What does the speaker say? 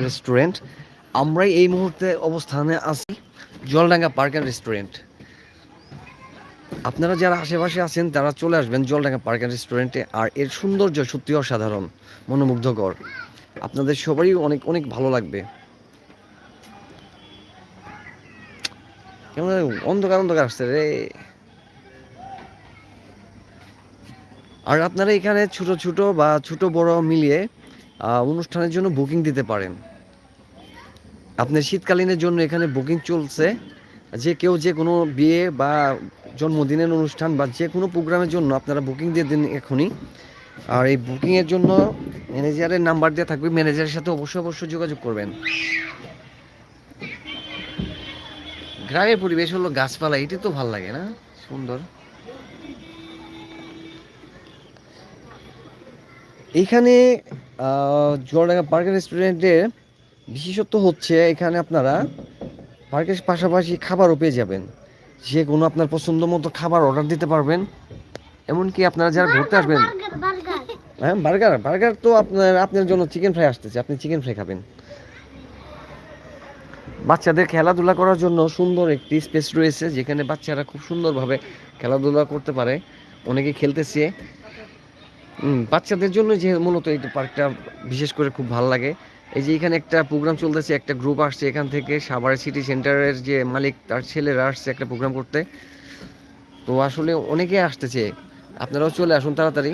Restaurant আমরাই এই মুহূর্তে অবস্থানে আছি, জলডাঙ্গা পার্ক অ্যান্ড রেস্টুরেন্ট আপনারা যারা আশেপাশে আছেন, তারা চলে আসবেন জলডাঙ্গা পার্ক অ্যান্ড রেস্টুরেন্টে আর এর সৌন্দর্য সত্যি অসাধারণ, মনোমুগ্ধকর। আপনাদের সবারই অনেক অনেক ভালো লাগবে। কেমন অন্ধকার অন্ধকার আসছে রে। আর আপনারা এখানে ছোট ছোট বা ছোট বড় মিলিয়ে অনুষ্ঠানের জন্য বুকিং দিতে পারেন। আপনার শীতকালীনের জন্য এখানে বুকিং চলছে। যে কেউ যে কোনো বিয়ে বা জন্মদিনের অনুষ্ঠান বা যে কোনো প্রোগ্রামের জন্য আপনারা বুকিং দিয়ে দিন এখনই। আর এই বুকিংয়ের জন্য ম্যানেজারের নাম্বার দেওয়া থাকবে। ম্যানেজারের সাথে অবশ্যই অবশ্যই যোগাযোগ করবেন। গ্রামের পরিবেশ হলো গাছপালা, এটি তো ভালো লাগে না? সুন্দর। এইখানে জোয়ারডাঙ্গা পার্কের রেস্টুরেন্টের বিশেষত্ব হচ্ছে এখানে আপনারা পার্কের পাশাপাশি খাবারও পেয়ে যাবেন। যে কোনো আপনার পছন্দ মতো খাবার অর্ডার দিতে পারবেন। এমনকি আপনারা যারা ঘুরতে আসবেন হ্যাঁ বার্গার বার্গার তো আপনার আপনার জন্য চিকেন ফ্রাই আসতেছে আপনি চিকেন ফ্রাই খাবেন। বাচ্চাদের খেলাধুলা করার জন্য সুন্দর একটি স্পেস রয়েছে যেখানে বাচ্চারা খুব সুন্দরভাবে খেলাধুলা করতে পারে। অনেকে খেলতেছে। বাচ্চাদের জন্য যে মূলত এই পার্কটা বিশেষ করে খুব ভালো লাগে। এই যে এখানে একটা প্রোগ্রাম চলতেছে, একটা গ্রুপ আসছে এখান থেকে সাভার সিটি সেন্টারের যে মালিক তার ছেলেরা আসছে একটা প্রোগ্রাম করতে। তো আসলে অনেকে আসতেছে। আপনারাও চলে আসুন তাড়াতাড়ি।